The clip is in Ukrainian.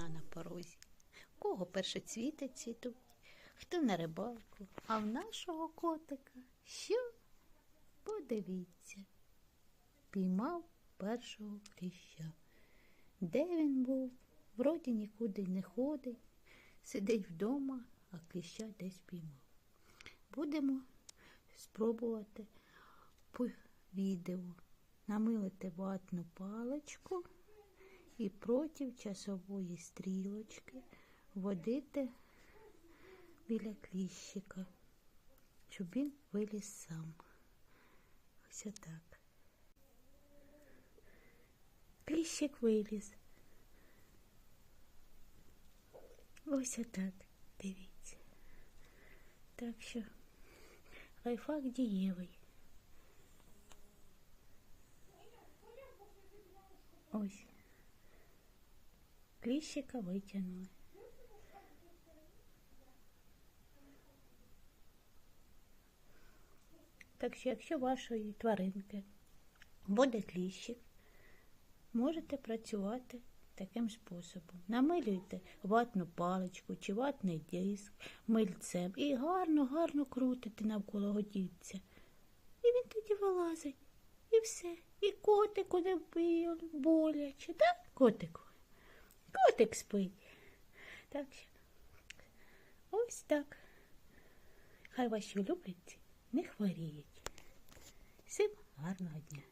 весна на порозі. У кого першоцвіти цвітуть, хто на рибалку, а в нашого котика що? Подивіться. Піймав першого кліща. Де він був? Вроді нікуди не ходить, сидить вдома, а кліща десь піймав. Будемо спробувати по відео намилити ватну паличку і проти часової стрілочки водити біля кліщика, щоб він виліз сам. Ось отак. Кліщик виліз. Ось отак, дивіться. Так що лайфхак дієвий. Ось. Кліщика витягнули. Так що, якщо вашої тваринки буде кліщик, можете працювати таким способом. Намилюйте ватну паличку чи ватний диск мильцем і гарно-гарно крутите навколо годівця. І він тоді вилазить. І все. І котику не боляче, так? Котику. Котик спить. Так що ось так. Хай ваші улюбленці не хворіють. Всім гарного дня.